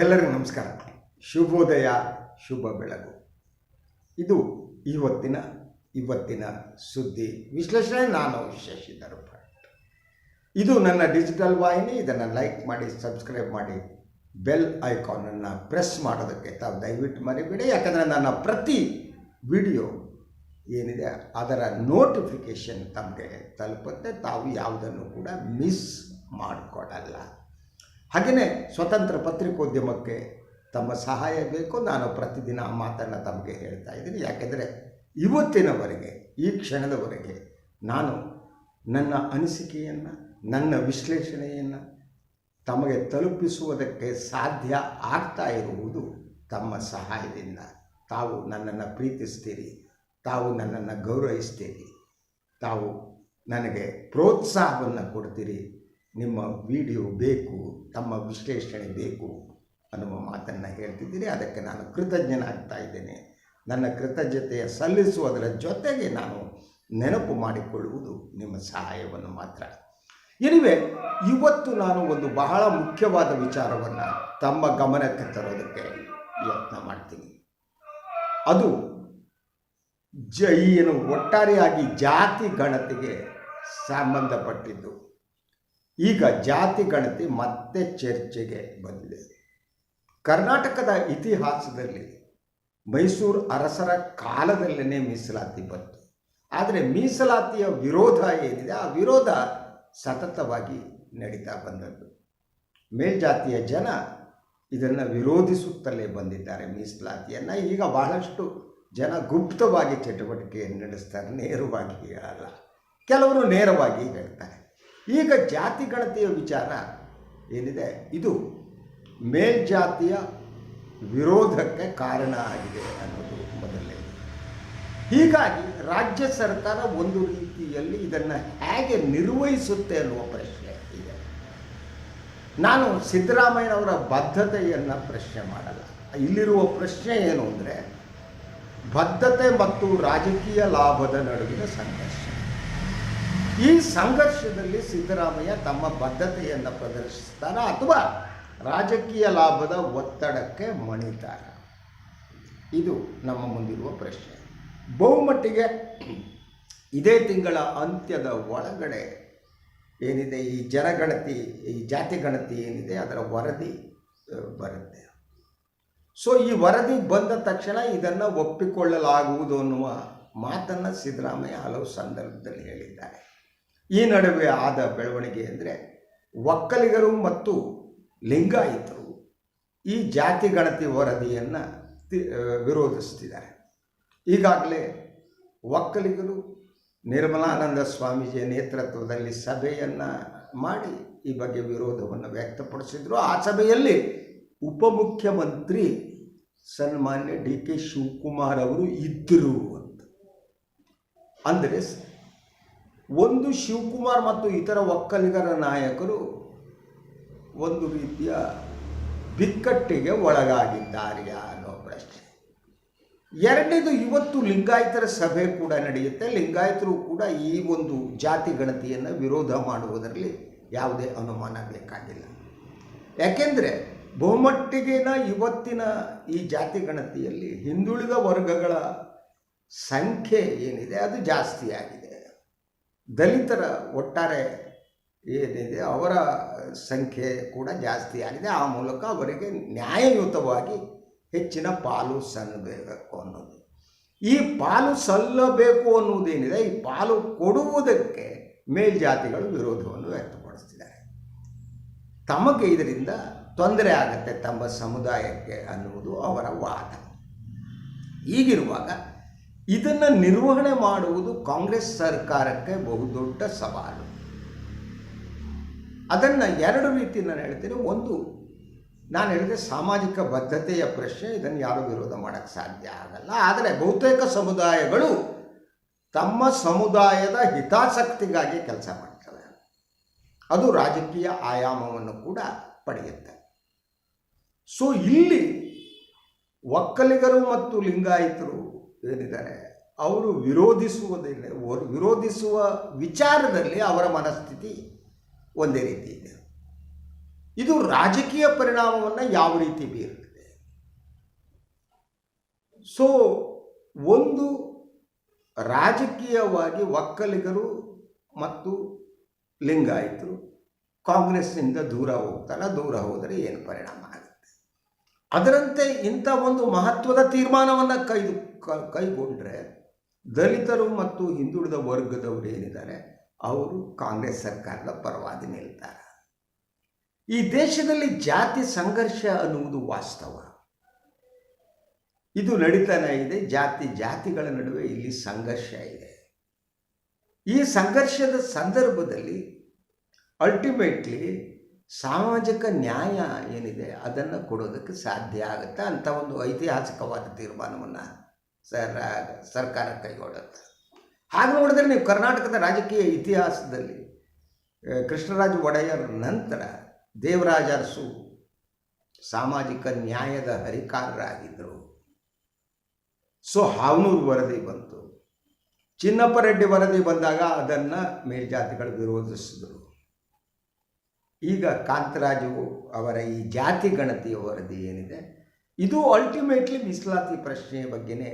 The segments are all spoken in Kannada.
ಎಲ್ಲರಿಗೂ ನಮಸ್ಕಾರ. ಶುಭೋದಯ, ಶುಭ ಬೆಳಗು. ಇದು ಇವತ್ತಿನ ಇವತ್ತಿನ ಸುದ್ದಿ. ವಿಶ್ಲೇಷಣೆ, ನಾನು ಶಶಿಧರ್ ಭಟ್. ಇದು ನನ್ನ ಡಿಜಿಟಲ್ ವಾಹಿನಿ, ಇದನ್ನು ಲೈಕ್ ಮಾಡಿ, ಸಬ್ಸ್ಕ್ರೈಬ್ ಮಾಡಿ, ಬೆಲ್ ಐಕಾನನ್ನು ಪ್ರೆಸ್ ಮಾಡೋದಕ್ಕೆ ತಾವು ದಯವಿಟ್ಟು ಮರಿಬೇಡಿ. ಯಾಕಂದರೆ ನನ್ನ ಪ್ರತಿ ವಿಡಿಯೋ ಏನಿದೆ, ಅದರ ನೋಟಿಫಿಕೇಷನ್ ತಮಗೆ ತಲುಪುತ್ತೆ. ತಾವು ಯಾವುದನ್ನು ಕೂಡ ಮಿಸ್ ಮಾಡಿಕೊಡಲ್ಲ. ಹಾಗೆಯೇ ಸ್ವತಂತ್ರ ಪತ್ರಿಕೋದ್ಯಮಕ್ಕೆ ತಮ್ಮ ಸಹಾಯ ಬೇಕು. ನಾನು ಪ್ರತಿದಿನ ಆ ಮಾತನ್ನು ತಮಗೆ ಹೇಳ್ತಾ ಇದ್ದೀನಿ. ಯಾಕೆಂದರೆ ಇವತ್ತಿನವರೆಗೆ, ಈ ಕ್ಷಣದವರೆಗೆ ನಾನು ನನ್ನ ಅನಿಸಿಕೆಯನ್ನು, ನನ್ನ ವಿಶ್ಲೇಷಣೆಯನ್ನು ತಮಗೆ ತಲುಪಿಸುವುದಕ್ಕೆ ಸಾಧ್ಯ ಆಗ್ತಾ ಇರುವುದು ತಮ್ಮ ಸಹಾಯದಿಂದ. ತಾವು ನನ್ನನ್ನು ಪ್ರೀತಿಸ್ತೀರಿ. ತಾವು ನನ್ನನ್ನು ಗೌರವಿಸ್ತೀರಿ. ತಾವು ನನಗೆ ಪ್ರೋತ್ಸಾಹವನ್ನು ಕೊಡ್ತೀರಿ. ನಿಮ್ಮ ವಿಡಿಯೋ ಬೇಕು, ತಮ್ಮ ವಿಶ್ಲೇಷಣೆ ಬೇಕು ಅನ್ನುವ ಮಾತನ್ನು ಹೇಳ್ತಿದ್ದೀರಿ ಅದಕ್ಕೆ ನಾನು ಕೃತಜ್ಞನಾಗ್ತಾ ಇದ್ದೇನೆ. ನನ್ನ ಕೃತಜ್ಞತೆಯ ಸಲ್ಲಿಸುವುದರ ಜೊತೆಗೆ ನಾನು ನೆನಪು ಮಾಡಿಕೊಳ್ಳುವುದು ನಿಮ್ಮ ಸಹಾಯವನ್ನು ಮಾತ್ರ. ಎನಿವೆ ಇವತ್ತು ನಾನು ಒಂದು ಬಹಳ ಮುಖ್ಯವಾದ ವಿಚಾರವನ್ನು ತಮ್ಮ ಗಮನಕ್ಕೆ ತರೋದಕ್ಕೆ ಯತ್ನ ಮಾಡ್ತೀನಿ. ಅದು ಜ ಏನು ಒಟ್ಟಾರೆಯಾಗಿ ಜಾತಿ ಗಣತಿಗೆ ಸಂಬಂಧಪಟ್ಟಿದ್ದು. ಈಗ ಜಾತಿ ಗಣತಿ ಮತ್ತೆ ಚರ್ಚೆಗೆ ಬಂದಿದೆ. ಕರ್ನಾಟಕದ ಇತಿಹಾಸದಲ್ಲಿ ಮೈಸೂರು ಅರಸರ ಕಾಲದಲ್ಲೇ ಮೀಸಲಾತಿ ಬಂತು. ಆದರೆ ಮೀಸಲಾತಿಯ ವಿರೋಧ ಏನಿದೆ? ಆ ವಿರೋಧ ಸತತವಾಗಿ ನಡೀತಾ ಬಂದದ್ದು. ಮೇಲ್ಜಾತಿಯ ಜನ ಇದನ್ನು ವಿರೋಧಿಸುತ್ತಲೇ ಬಂದಿದ್ದಾರೆ ಮೀಸಲಾತಿಯನ್ನು. ಈಗ ಬಹಳಷ್ಟು ಜನ ಗುಪ್ತವಾಗಿ ಚಟುವಟಿಕೆಯನ್ನು ನಡೆಸ್ತಾರೆ, ನೇರವಾಗಿ ಹೇಳಲ್ಲ ಕೆಲವರು ನೇರವಾಗಿ ಹೇಳ್ತಾರೆ. ಈಗ ಜಾತಿ ಗಣತಿಯ ವಿಚಾರ ಏನಿದೆ? ಇದು ಮೇಲ್ಜಾತಿಯ ವಿರೋಧಕ್ಕೆ ಕಾರಣ ಆಗಿದೆ ಅನ್ನೋದು ಮೊದಲನೇ. ಹೀಗಾಗಿ ರಾಜ್ಯ ಸರ್ಕಾರ ಒಂದು ರೀತಿಯಲ್ಲಿ ಇದನ್ನು ಹೇಗೆ ನಿರ್ವಹಿಸುತ್ತೆ ಅನ್ನುವ ಪ್ರಶ್ನೆ ಇದೆ. ನಾನು ಸಿದ್ದರಾಮಯ್ಯನವರ ಬದ್ಧತೆಯನ್ನು ಪ್ರಶ್ನೆ ಮಾಡಲ್ಲ. ಇಲ್ಲಿರುವ ಪ್ರಶ್ನೆ ಏನು ಅಂದರೆ, ಬದ್ಧತೆ ಮತ್ತು ರಾಜಕೀಯ ಲಾಭದ ನಡುವಿನ ಸಂಘರ್ಷ. ಈ ಸಂಘರ್ಷದಲ್ಲಿ ಸಿದ್ದರಾಮಯ್ಯ ತಮ್ಮ ಬದ್ಧತೆಯನ್ನು ಪ್ರದರ್ಶಿಸ್ತಾರ ಅಥವಾ ರಾಜಕೀಯ ಲಾಭದ ಒತ್ತಡಕ್ಕೆ ಮಣಿತಾರ. ಇದು ನಮ್ಮ ಮುಂದಿರುವ ಪ್ರಶ್ನೆ. ಬಹುಮಟ್ಟಿಗೆ ಇದೇ ತಿಂಗಳ ಅಂತ್ಯದ ಒಳಗಡೆ ಏನಿದೆ? ಈ ಜನಗಣತಿ, ಈ ಜಾತಿ ಗಣತಿ ಏನಿದೆ? ಅದರ ವರದಿ ಬರುತ್ತೆ. ಸೊ, ಈ ವರದಿ ಬಂದ ತಕ್ಷಣ ಇದನ್ನು ಒಪ್ಪಿಕೊಳ್ಳಲಾಗುವುದು ಅನ್ನುವ ಮಾತನ್ನು ಸಿದ್ದರಾಮಯ್ಯ ಹಲವು ಸಂದರ್ಭದಲ್ಲಿ ಹೇಳಿದ್ದಾರೆ. ಈ ನಡುವೆ ಆದ ಬೆಳವಣಿಗೆ ಅಂದರೆ ಒಕ್ಕಲಿಗರು ಮತ್ತು ಲಿಂಗಾಯಿತರು ಈ ಜಾತಿ ಗಣತಿ ವರದಿಯನ್ನು ವಿರೋಧಿಸ್ತಿದ್ದಾರೆ. ಈಗಾಗಲೇ ಒಕ್ಕಲಿಗರು ನಿರ್ಮಲಾನಂದ ಸ್ವಾಮೀಜಿಯ ನೇತೃತ್ವದಲ್ಲಿ ಸಭೆಯನ್ನು ಮಾಡಿ ಈ ಬಗ್ಗೆ ವಿರೋಧವನ್ನು ವ್ಯಕ್ತಪಡಿಸಿದರು. ಆ ಸಭೆಯಲ್ಲಿ ಉಪಮುಖ್ಯಮಂತ್ರಿ ಸನ್ಮಾನ್ಯ ಡಿ ಕೆ ಶಿವಕುಮಾರ್ ಅವರು ಇದ್ದರು ಅಂತ. ಅಂದರೆ ಒಂದು ಶಿವಕುಮಾರ್ ಮತ್ತು ಇತರ ಒಕ್ಕಲಿಗರ ನಾಯಕರು ಒಂದು ರೀತಿಯ ಬಿಕ್ಕಟ್ಟಿಗೆ ಒಳಗಾಗಿದ್ದಾರೆ ಅನ್ನೋ ಪ್ರಶ್ನೆ. ಎರಡನೇದು ಇವತ್ತು ಲಿಂಗಾಯತರ ಸಭೆ ಕೂಡ ನಡೆಯುತ್ತೆ. ಲಿಂಗಾಯತರು ಕೂಡ ಈ ಒಂದು ಜಾತಿ ಗಣತಿಯನ್ನು ವಿರೋಧ ಮಾಡುವುದರಲ್ಲಿ ಯಾವುದೇ ಅನುಮಾನ ಬೇಕಾಗಿಲ್ಲ. ಯಾಕೆಂದರೆ ಬಹುಮಟ್ಟಿಗಿನ ಇವತ್ತಿನ ಈ ಜಾತಿ ಗಣತಿಯಲ್ಲಿ ಹಿಂದುಳಿದ ವರ್ಗಗಳ ಸಂಖ್ಯೆ ಏನಿದೆ ಅದು ಜಾಸ್ತಿ ಆಗಿದೆ ದಲಿತರ ಒಟ್ಟಾರೆ ಏನಿದೆ, ಅವರ ಸಂಖ್ಯೆ ಕೂಡ ಜಾಸ್ತಿ ಆಗಿದೆ. ಆ ಮೂಲಕ ಅವರಿಗೆ ನ್ಯಾಯಯುತವಾಗಿ ಹೆಚ್ಚಿನ ಪಾಲು ಸಲ್ಲಬೇಕು ಅನ್ನೋದು. ಈ ಪಾಲು ಸಲ್ಲಬೇಕು ಅನ್ನುವುದೇನಿದೆ, ಈ ಪಾಲು ಕೊಡುವುದಕ್ಕೆ ಮೇಲ್ಜಾತಿಗಳು ವಿರೋಧವನ್ನು ವ್ಯಕ್ತಪಡಿಸ್ತಿದ್ದಾರೆ. ತಮಗೆ ಇದರಿಂದ ತೊಂದರೆ ಆಗುತ್ತೆ ತಮ್ಮ ಸಮುದಾಯಕ್ಕೆ ಅನ್ನುವುದು ಅವರ ವಾದ. ಹೀಗಿರುವಾಗ ಇದನ್ನು ನಿರ್ವಹಣೆ ಮಾಡುವುದು ಕಾಂಗ್ರೆಸ್ ಸರ್ಕಾರಕ್ಕೆ ಬಹುದೊಡ್ಡ ಸವಾಲು. ಅದನ್ನು ಎರಡು ರೀತಿ ನಾನು ಹೇಳ್ತೀನಿ. ಒಂದು, ನಾನು ಹೇಳಿದೆ ಸಾಮಾಜಿಕ ಬದ್ಧತೆಯ ಪ್ರಶ್ನೆ, ಇದನ್ನು ಯಾರೂ ವಿರೋಧ ಮಾಡೋಕ್ಕೆ ಸಾಧ್ಯ ಆಗಲ್ಲ. ಆದರೆ ಬಹುತೇಕ ಸಮುದಾಯಗಳು ತಮ್ಮ ಸಮುದಾಯದ ಹಿತಾಸಕ್ತಿಗಾಗಿ ಕೆಲಸ ಮಾಡ್ತವೆ. ಅದು ರಾಜಕೀಯ ಆಯಾಮವನ್ನು ಕೂಡ ಪಡೆಯುತ್ತೆ. ಸೊ ಇಲ್ಲಿ ಒಕ್ಕಲಿಗರು ಮತ್ತು ಲಿಂಗಾಯತರು ಏನಿದ್ದಾರೆ ಅವರು ವಿರೋಧಿಸುವುದಿಲ್ಲ ವಿರೋಧಿಸುವ ವಿಚಾರದಲ್ಲಿ ಅವರ ಮನಸ್ಥಿತಿ ಒಂದೇ ರೀತಿ ಇದೆ. ಇದು ರಾಜಕೀಯ ಪರಿಣಾಮವನ್ನು ಯಾವ ರೀತಿ ಬೀರುತ್ತದೆ? ಸೊ ಒಂದು ರಾಜಕೀಯವಾಗಿ ಒಕ್ಕಲಿಗರು ಮತ್ತು ಲಿಂಗಾಯಿತರು ಕಾಂಗ್ರೆಸ್ನಿಂದ ದೂರ ಹೋಗ್ತಾರೆ? ದೂರ ಹೋದರೆ ಏನು ಪರಿಣಾಮ? ಅದರಂತೆ ಇಂಥ ಒಂದು ಮಹತ್ವದ ತೀರ್ಮಾನವನ್ನು ಕೈದು ಕ- ಕೈಗೊಂಡ್ರೆ ದಲಿತರು ಮತ್ತು ಹಿಂದುಳಿದ ವರ್ಗದವರು ಏನಿದ್ದಾರೆ? ಅವರು ಕಾಂಗ್ರೆಸ್ ಸರ್ಕಾರದ ಪರವಾಗಿ ನಿಲ್ತಾರೆ. ಈ ದೇಶದಲ್ಲಿ ಜಾತಿ ಸಂಘರ್ಷ ಅನ್ನುವುದು ವಾಸ್ತವ. ಇದು ನಡೀತಾನೆ ಇದೆ. ಜಾತಿ, ಜಾತಿಗಳ ನಡುವೆ ಇಲ್ಲಿ ಸಂಘರ್ಷ ಇದೆ. ಈ ಸಂಘರ್ಷದ ಸಂದರ್ಭದಲ್ಲಿ ಅಲ್ಟಿಮೇಟ್ಲಿ ಸಾಮಾಜಿಕ ನ್ಯಾಯ ಏನಿದೆ ಅದನ್ನು ಕೊಡೋದಕ್ಕೆ ಸಾಧ್ಯ ಆಗುತ್ತೆ. ಅಂಥ ಒಂದು ಐತಿಹಾಸಿಕವಾದ ತೀರ್ಮಾನವನ್ನು ಸರ್, ಸರ್ಕಾರ ಕೈಗೊಳ್ಳುತ್ತೆ. ಹಾಗೆ ನೋಡಿದ್ರೆ ನೀವು ಕರ್ನಾಟಕದ ರಾಜಕೀಯ ಇತಿಹಾಸದಲ್ಲಿ ಕೃಷ್ಣರಾಜ ಒಡೆಯರ್ ನಂತರ ದೇವರಾಜ ಅರಸು ಸಾಮಾಜಿಕ ನ್ಯಾಯದ ಹರಿಕಾರರಾಗಿದ್ದರು. ಸೊ ಹಾವನೂರು ವರದಿ ಬಂತು. ಚಿನ್ನಪ್ಪ ರೆಡ್ಡಿ ವರದಿ ಬಂದಾಗ ಅದನ್ನು ಮೇಲ್ಜಾತಿಗಳು ವಿರೋಧಿಸಿದರು. ಈಗ ಕಾಂತರಾಜು ಅವರ ಈ ಜಾತಿ ಗಣತಿಯ ವರದಿ ಏನಿದೆ, ಇದು ಅಲ್ಟಿಮೇಟ್ಲಿ ಮೀಸಲಾತಿ ಪ್ರಶ್ನೆಯ ಬಗ್ಗೆನೇ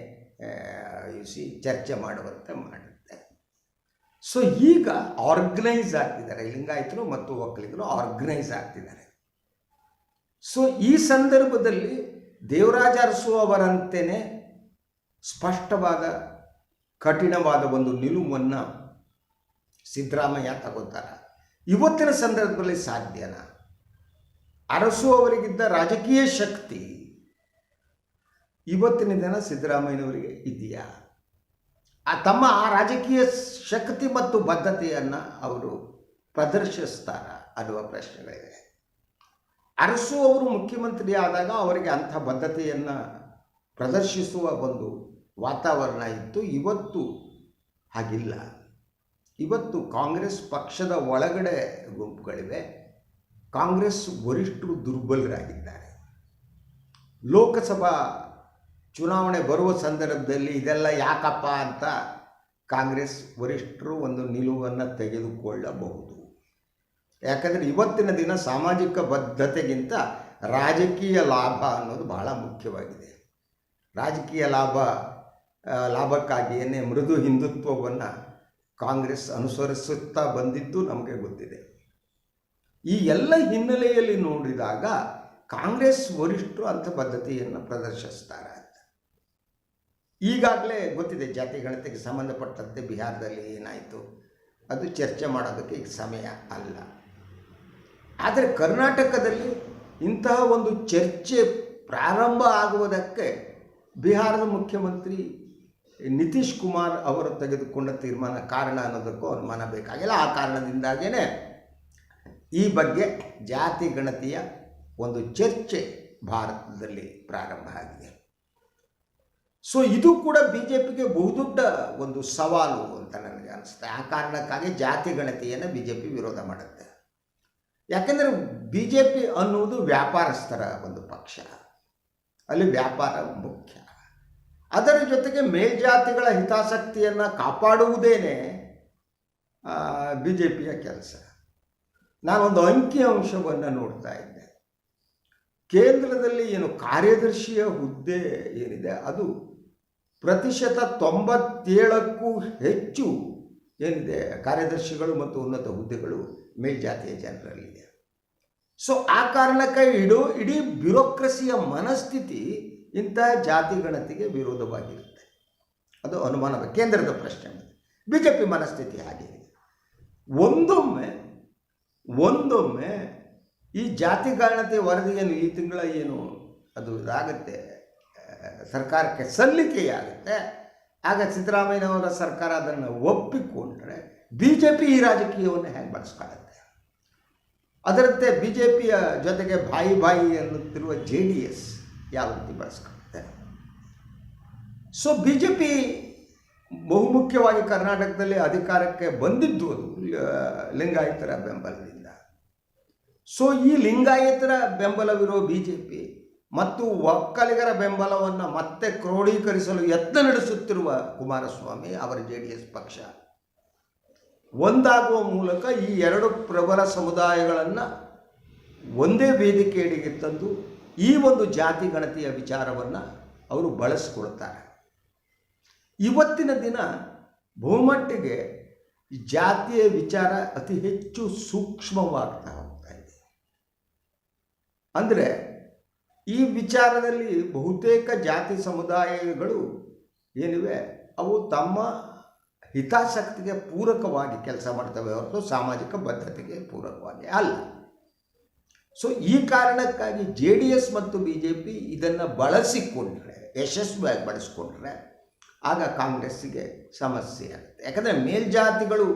ಸಿ ಚರ್ಚೆ ಮಾಡುವಂತೆ ಮಾಡುತ್ತೆ ಸೊ ಈಗ ಆರ್ಗನೈಸ್ ಆಗ್ತಿದ್ದಾರೆ, ಲಿಂಗಾಯತರು ಮತ್ತು ಒಕ್ಕಲಿಗರು ಆರ್ಗನೈಸ್ ಆಗ್ತಿದ್ದಾರೆ. ಸೊ ಈ ಸಂದರ್ಭದಲ್ಲಿ ದೇವರಾಜ ಅರಸು ಅವರಂತೆಯೇ ಸ್ಪಷ್ಟವಾದ, ಕಠಿಣವಾದ ಒಂದು ನಿಲುವನ್ನು ಸಿದ್ದರಾಮಯ್ಯ ತಗೋತಾರೆ. ಇವತ್ತಿನ ಸಂದರ್ಭದಲ್ಲಿ ಸಾಧ್ಯನ? ಅರಸು ಅವರಿಗಿದ್ದ ರಾಜಕೀಯ ಶಕ್ತಿ ಇವತ್ತಿನ ದಿನ ಸಿದ್ದರಾಮಯ್ಯನವರಿಗೆ ಇದೆಯಾ? ಆ ತಮ್ಮ ಆ ರಾಜಕೀಯ ಶಕ್ತಿ ಮತ್ತು ಬದ್ಧತೆಯನ್ನು ಅವರು ಪ್ರದರ್ಶಿಸ್ತಾರ ಅನ್ನುವ ಪ್ರಶ್ನೆಗಳಿವೆ. ಅರಸು ಅವರು ಮುಖ್ಯಮಂತ್ರಿ ಆದಾಗ ಅವರಿಗೆ ಅಂಥ ಬದ್ಧತೆಯನ್ನು ಪ್ರದರ್ಶಿಸುವ ಒಂದು ವಾತಾವರಣ ಇತ್ತು. ಇವತ್ತು ಹಾಗಿಲ್ಲ. ಇವತ್ತು ಕಾಂಗ್ರೆಸ್ ಪಕ್ಷದ ಒಳಗಡೆ ಗುಂಪುಗಳಿವೆ. ಕಾಂಗ್ರೆಸ್ ವರಿಷ್ಠರು ದುರ್ಬಲರಾಗಿದ್ದಾರೆ. ಲೋಕಸಭಾ ಚುನಾವಣೆ ಬರುವ ಸಂದರ್ಭದಲ್ಲಿ ಇದೆಲ್ಲ ಯಾಕಪ್ಪ ಅಂತ ಕಾಂಗ್ರೆಸ್ ವರಿಷ್ಠರು ಒಂದು ನಿಲುವನ್ನು ತೆಗೆದುಕೊಳ್ಳಬಹುದು. ಯಾಕಂದರೆ ಇವತ್ತಿನ ದಿನ ಸಾಮಾಜಿಕ ಬದ್ಧತೆಗಿಂತ ರಾಜಕೀಯ ಲಾಭ ಅನ್ನೋದು ಬಹಳ ಮುಖ್ಯವಾಗಿದೆ. ರಾಜಕೀಯ ಲಾಭ ಲಾಭಕ್ಕಾಗಿಯೇ ಮೃದು ಹಿಂದುತ್ವವನ್ನು ಕಾಂಗ್ರೆಸ್ ಅನುಸರಿಸುತ್ತಾ ಬಂದಿದ್ದು ನಮಗೆ ಗೊತ್ತಿದೆ. ಈ ಎಲ್ಲ ಹಿನ್ನೆಲೆಯಲ್ಲಿ ನೋಡಿದಾಗ ಕಾಂಗ್ರೆಸ್ ವರಿಷ್ಠರು ಅಂಥ ಪದ್ಧತಿಯನ್ನು ಪ್ರದರ್ಶಿಸ್ತಾರೆ ಅಂತ. ಈಗಾಗಲೇ ಗೊತ್ತಿದೆ ಜಾತಿ ಗಣತಿಗೆ ಸಂಬಂಧಪಟ್ಟಂತೆ ಬಿಹಾರದಲ್ಲಿ ಏನಾಯಿತು? ಅದು ಚರ್ಚೆ ಮಾಡೋದಕ್ಕೆ ಈಗ ಸಮಯ ಅಲ್ಲ. ಆದರೆ ಕರ್ನಾಟಕದಲ್ಲಿ ಇಂತಹ ಒಂದು ಚರ್ಚೆ ಪ್ರಾರಂಭ ಆಗುವುದಕ್ಕೆ ಬಿಹಾರದ ಮುಖ್ಯಮಂತ್ರಿ ನಿತೀಶ್ ಕುಮಾರ್ ಅವರು ತೆಗೆದುಕೊಂಡ ತೀರ್ಮಾನ ಕಾರಣ ಅನ್ನೋದಕ್ಕೂ ಅನುಮಾನ ಬೇಕಾಗಿಲ್ಲ. ಆ ಕಾರಣದಿಂದಾಗೇ ಈ ಬಗ್ಗೆ ಜಾತಿ ಗಣತಿಯ ಒಂದು ಚರ್ಚೆ ಭಾರತದಲ್ಲಿ ಪ್ರಾರಂಭ ಆಗಿದೆ. ಸೊ ಇದು ಕೂಡ ಬಿ ಜೆ ಪಿಗೆ ಬಹುದೊಡ್ಡ ಒಂದು ಸವಾಲು ಅಂತ ನನಗೆ ಅನಿಸುತ್ತೆ. ಆ ಕಾರಣಕ್ಕಾಗಿ ಜಾತಿ ಗಣತಿಯನ್ನು ಬಿ ಜೆ ಪಿ ವಿರೋಧ ಮಾಡುತ್ತೆ. ಯಾಕೆಂದರೆ ಬಿ ಜೆ ಪಿ ಅನ್ನುವುದು ವ್ಯಾಪಾರಸ್ಥರ ಒಂದು ಪಕ್ಷ. ಅಲ್ಲಿ ವ್ಯಾಪಾರ ಮುಖ್ಯ. ಅದರ ಜೊತೆಗೆ ಮೇಲ್ಜಾತಿಗಳ ಹಿತಾಸಕ್ತಿಯನ್ನು ಕಾಪಾಡುವುದೇನೆ ಬಿ ಜೆ ಪಿಯ ಕೆಲಸ. ನಾನೊಂದು ಅಂಕಿಅಂಶವನ್ನು ನೋಡ್ತಾ ಇದ್ದೆ. ಕೇಂದ್ರದಲ್ಲಿ ಏನು ಕಾರ್ಯದರ್ಶಿಯ ಹುದ್ದೆ ಏನಿದೆ, ಅದು ಪ್ರತಿಶತ ತೊಂಬತ್ತೇಳಕ್ಕೂ ಹೆಚ್ಚು ಏನಿದೆ, ಕಾರ್ಯದರ್ಶಿಗಳು ಮತ್ತು ಉನ್ನತ ಹುದ್ದೆಗಳು ಮೇಲ್ಜಾತಿಯ ಜನರಲ್ಲಿದೆ. ಸೊ ಆ ಕಾರಣಕ್ಕೆ ಇಡೋ, ಇಡೀ ಬ್ಯೂರೋಕ್ರಸಿಯ ಮನಸ್ಥಿತಿ ಇಂತಹ ಜಾತಿ ಗಣತಿಗೆ ವಿರೋಧವಾಗಿರುತ್ತೆ. ಅದು ಅನುಮಾನ ಕೇಂದ್ರದ ಪ್ರಶ್ನೆ ಬಿ ಜೆ ಪಿ ಮನಸ್ಥಿತಿ ಹಾಗಿದೆ ಒಂದೊಮ್ಮೆ ಒಂದೊಮ್ಮೆ ಈ ಜಾತಿ ಗಣತಿ ವರದಿ ಏನು ಈ ತಿಂಗಳ ಏನು ಅದು ಇದಾಗುತ್ತೆ ಸರ್ಕಾರಕ್ಕೆ ಸಲ್ಲಿಕೆಯಾಗುತ್ತೆ, ಆಗ ಸಿದ್ದರಾಮಯ್ಯನವರ ಸರ್ಕಾರ ಅದನ್ನು ಒಪ್ಪಿಕೊಂಡ್ರೆ ಬಿ ಜೆ ಪಿ ಈ ರಾಜಕೀಯವನ್ನು ಹೇಗೆ ಬಳಸ್ಕೊಳ್ಳುತ್ತೆ? ಅದರಂತೆ ಬಿ ಜೆ ಪಿಯ ಜೊತೆಗೆ ಬಾಯಿ ಬಾಯಿ ಅನ್ನುತ್ತಿರುವ ಜೆ ಡಿ ಎಸ್ ಯಾವ ರೀತಿ ಬಳಸ್ಕೊಳ್ಳುತ್ತೆ ಸೊ ಬಿ ಜೆ ಪಿ ಬಹುಮುಖ್ಯವಾಗಿ ಕರ್ನಾಟಕದಲ್ಲಿ ಅಧಿಕಾರಕ್ಕೆ ಬಂದಿದ್ದು ಅದು ಲಿಂಗಾಯತರ ಬೆಂಬಲದಿಂದ. ಸೊ ಈ ಲಿಂಗಾಯತರ ಬೆಂಬಲವಿರೋ ಬಿ ಜೆ ಪಿ ಮತ್ತು ಒಕ್ಕಲಿಗರ ಬೆಂಬಲವನ್ನು ಮತ್ತೆ ಕ್ರೋಢೀಕರಿಸಲು ಯತ್ನ ನಡೆಸುತ್ತಿರುವ ಕುಮಾರಸ್ವಾಮಿ ಅವರ ಜೆ ಡಿ ಎಸ್ ಪಕ್ಷ, ಒಂದಾಗುವ ಮೂಲಕ ಈ ಎರಡು ಪ್ರಬಲ ಸಮುದಾಯಗಳನ್ನು ಒಂದೇ ವೇದಿಕೆಯಡಿಗೆ ತಂದು ಈ ಒಂದು ಜಾತಿ ಗಣತಿಯ ವಿಚಾರವನ್ನು ಅವರು ಬಳಸ್ಕೊಳ್ತಾರೆ. ಇವತ್ತಿನ ದಿನ ಬಹುಮಟ್ಟಿಗೆ ಜಾತಿಯ ವಿಚಾರ ಅತಿ ಹೆಚ್ಚು ಸೂಕ್ಷ್ಮವಾಗ್ತಾ ಹೋಗ್ತಾ ಇದೆ. ಅಂದರೆ ಈ ವಿಚಾರದಲ್ಲಿ ಬಹುತೇಕ ಜಾತಿ ಸಮುದಾಯಗಳು ಏನಿವೆ, ಅವು ತಮ್ಮ ಹಿತಾಸಕ್ತಿಗೆ ಪೂರಕವಾಗಿ ಕೆಲಸ ಮಾಡ್ತವೆ ಹೊರತು ಸಾಮಾಜಿಕ ಬದ್ಧತೆಗೆ ಪೂರಕವಾಗಿ ಅಲ್ಲ. ಸೊ ಈ ಕಾರಣಕ್ಕಾಗಿ ಜೆ ಡಿ ಎಸ್ ಮತ್ತು ಬಿ ಜೆ ಪಿ ಇದನ್ನು ಬಳಸಿಕೊಂಡ್ರೆ, ಯಶಸ್ವಿಯಾಗಿ ಬಳಸಿಕೊಂಡ್ರೆ, ಆಗ ಕಾಂಗ್ರೆಸ್ಸಿಗೆ ಸಮಸ್ಯೆ ಆಗುತ್ತೆ. ಯಾಕಂದರೆ ಮೇಲ್ಜಾತಿಗಳು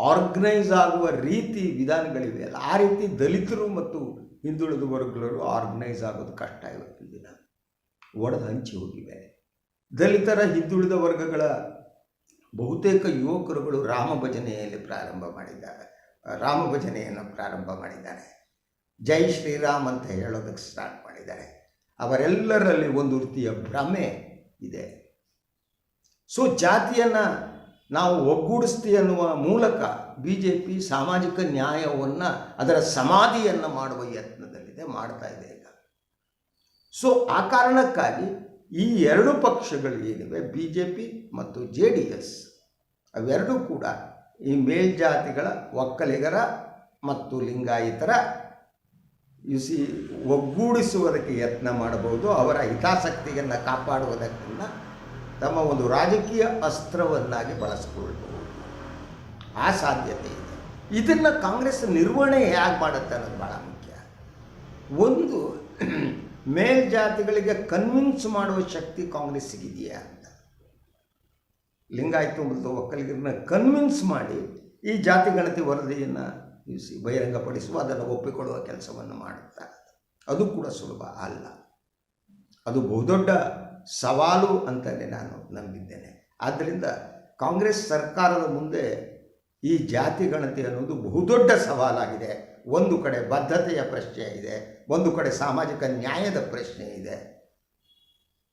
ಆರ್ಗನೈಸ್ ಆಗುವ ರೀತಿ ವಿಧಾನಗಳಿವೆ ಅಲ್ಲ. ಆ ರೀತಿ ದಲಿತರು ಮತ್ತು ಹಿಂದುಳಿದ ವರ್ಗಗಳು ಆರ್ಗನೈಸ್ ಆಗೋದು ಕಷ್ಟ ಇವತ್ತಿನ ದಿನ. ಒಡೆದು ಹಂಚಿ ಹೋಗಿವೆ. ದಲಿತರ, ಹಿಂದುಳಿದ ವರ್ಗಗಳ ಬಹುತೇಕ ಯುವಕರುಗಳು ರಾಮ ಭಜನೆಯಲ್ಲಿ ಪ್ರಾರಂಭ ಮಾಡಿದ್ದಾರೆ. ರಾಮ ಭಜನೆಯನ್ನು ಪ್ರಾರಂಭ ಮಾಡಿದ್ದಾರೆ. ಜೈ ಶ್ರೀರಾಮ್ ಅಂತ ಹೇಳೋದಕ್ಕೆ ಸ್ಟಾರ್ಟ್ ಮಾಡಿದ್ದಾರೆ. ಅವರೆಲ್ಲರಲ್ಲಿ ಒಂದು ವೃತ್ತಿಯ ಭ್ರಮೆ ಇದೆ. ಸೊ ಜಾತಿಯನ್ನು ನಾವು ಒಗ್ಗೂಡಿಸ್ತಿ ಅನ್ನುವ ಮೂಲಕ ಬಿ ಜೆ ಪಿ ಸಾಮಾಜಿಕ ನ್ಯಾಯವನ್ನು, ಅದರ ಸಮಾಧಿಯನ್ನು ಮಾಡುವ ಯತ್ನದಲ್ಲಿದೆ, ಮಾಡ್ತಾ ಇದೆ ಈಗ. ಸೊ ಆ ಕಾರಣಕ್ಕಾಗಿ ಈ ಎರಡು ಪಕ್ಷಗಳು ಏನಿವೆ ಬಿ ಜೆ ಪಿ ಮತ್ತು ಜೆ ಡಿ ಎಸ್ ಅವೆರಡೂ ಕೂಡ ಈ ಮೇಲ್ಜಾತಿಗಳ ಒಕ್ಕಲಿಗರ ಮತ್ತು ಲಿಂಗಾಯತರ ಸಿ ಒಗ್ಗೂಡಿಸುವುದಕ್ಕೆ ಯತ್ನ ಮಾಡಬಹುದು, ಅವರ ಹಿತಾಸಕ್ತಿಯನ್ನು ಕಾಪಾಡುವುದಕ್ಕಿಂತ ತಮ್ಮ ಒಂದು ರಾಜಕೀಯ ಅಸ್ತ್ರವನ್ನಾಗಿ ಬಳಸಿಕೊಳ್ಬಹುದು ಆ ಸಾಧ್ಯತೆ ಇದೆ. ಇದನ್ನು ಕಾಂಗ್ರೆಸ್ ನಿರ್ವಹಣೆ ಹೇಗೆ ಮಾಡುತ್ತೆ ಅನ್ನೋದು ಭಾಳ ಮುಖ್ಯ. ಒಂದು, ಮೇಲ್ಜಾತಿಗಳಿಗೆ ಕನ್ವಿನ್ಸ್ ಮಾಡುವ ಶಕ್ತಿ ಕಾಂಗ್ರೆಸ್ಸಿಗಿದೆಯಾ ಅಂತ. ಲಿಂಗಾಯತ ಮತ್ತು ಒಕ್ಕಲಿಗರನ್ನ ಕನ್ವಿನ್ಸ್ ಮಾಡಿ ಈ ಜಾತಿ ಗಣತಿ ವರದಿಯನ್ನು ಸಿ ಬಹಿರಂಗಪಡಿಸುವ, ಅದನ್ನು ಒಪ್ಪಿಕೊಳ್ಳುವ ಕೆಲಸವನ್ನು ಮಾಡುತ್ತಾರೆ. ಅದು ಕೂಡ ಸುಲಭ ಅಲ್ಲ. ಅದು ಬಹುದೊಡ್ಡ ಸವಾಲು ಅಂತಲೇ ನಾನು ನಂಬಿದ್ದೇನೆ. ಆದ್ದರಿಂದ ಕಾಂಗ್ರೆಸ್ ಸರ್ಕಾರದ ಮುಂದೆ ಈ ಜಾತಿ ಗಣತಿ ಅನ್ನೋದು ಬಹುದೊಡ್ಡ ಸವಾಲಾಗಿದೆ. ಒಂದು ಕಡೆ ಬದ್ಧತೆಯ ಪ್ರಶ್ನೆ ಇದೆ, ಒಂದು ಕಡೆ ಸಾಮಾಜಿಕ ನ್ಯಾಯದ ಪ್ರಶ್ನೆ ಇದೆ.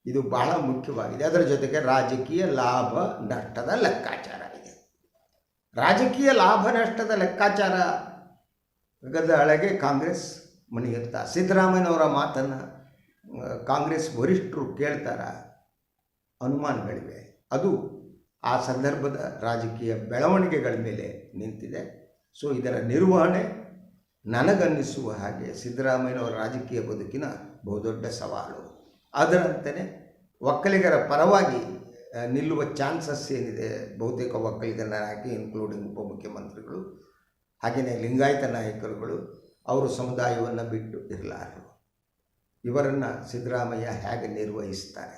ಇದು ಬಹಳ ಮುಖ್ಯವಾಗಿದೆ. ಅದರ ಜೊತೆಗೆ ರಾಜಕೀಯ ಲಾಭ ನಷ್ಟದ ಲೆಕ್ಕಾಚಾರ. ರಾಜಕೀಯ ಲಾಭ ನಷ್ಟದ ಲೆಕ್ಕಾಚಾರ ಒಳಗೆ ಕಾಂಗ್ರೆಸ್ ಮಣಿಯುತ್ತಾ ಸಿದ್ದರಾಮಯ್ಯನವರ ಮಾತನ್ನು ಕಾಂಗ್ರೆಸ್ ವರಿಷ್ಠರು ಕೇಳ್ತಾರ, ಅನುಮಾನಗಳಿವೆ. ಅದು ಆ ಸಂದರ್ಭದ ರಾಜಕೀಯ ಬೆಳವಣಿಗೆಗಳ ಮೇಲೆ ನಿಂತಿದೆ. ಸೊ, ಇದರ ನಿರ್ವಹಣೆ ನನಗನ್ನಿಸುವ ಹಾಗೆ ಸಿದ್ದರಾಮಯ್ಯನವರ ರಾಜಕೀಯ ಬದುಕಿನ ಬಹುದೊಡ್ಡ ಸವಾಲು. ಅದರಂತೆಯೇ ಒಕ್ಕಲಿಗರ ಪರವಾಗಿ ನಿಲ್ಲುವ ಚಾನ್ಸಸ್ ಏನಿದೆ, ಬಹುತೇಕ ಒಕ್ಕಲಿಗನ ನಾಯಕ ಇನ್ಕ್ಲೂಡಿಂಗ್ ಉಪಮುಖ್ಯಮಂತ್ರಿಗಳು ಹಾಗೆಯೇ ಲಿಂಗಾಯತ ನಾಯಕರುಗಳು, ಅವರು ಸಮುದಾಯವನ್ನು ಬಿಟ್ಟು ಇರಲಾರರು. ಇವರನ್ನು ಸಿದ್ದರಾಮಯ್ಯ ಹೇಗೆ ನಿರ್ವಹಿಸ್ತಾರೆ?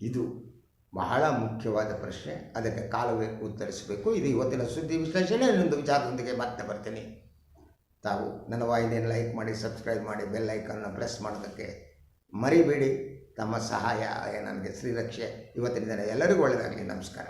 ಇದು ಬಹಳ ಮುಖ್ಯವಾದ ಪ್ರಶ್ನೆ. ಅದಕ್ಕೆ ಕಾಲವೇ ಉತ್ತರಿಸಬೇಕು. ಇದು ಇವತ್ತಿನ ಸುದ್ದಿ ವಿಶ್ಲೇಷಣೆ. ಇನ್ನೊಂದು ವಿಚಾರದೊಂದಿಗೆ ಮತ್ತೆ ಬರ್ತೀನಿ. ತಾವು ನನ್ನ ವಾಹಿನಿಯನ್ನು ಲೈಕ್ ಮಾಡಿ ಸಬ್ಸ್ಕ್ರೈಬ್ ಮಾಡಿ ಬೆಲ್ ಐಕನ್ನ ಪ್ರೆಸ್ ಮಾಡೋದಕ್ಕೆ ಮರಿಬೇಡಿ. ತಮ್ಮ ಸಹಾಯ ನನಗೆ ಶ್ರೀರಕ್ಷೆ ಇವತ್ತಿನ ದಿನ ಎಲ್ಲರಿಗೂ ಒಳ್ಳೆಯದಾಗಲಿ ನಮಸ್ಕಾರ.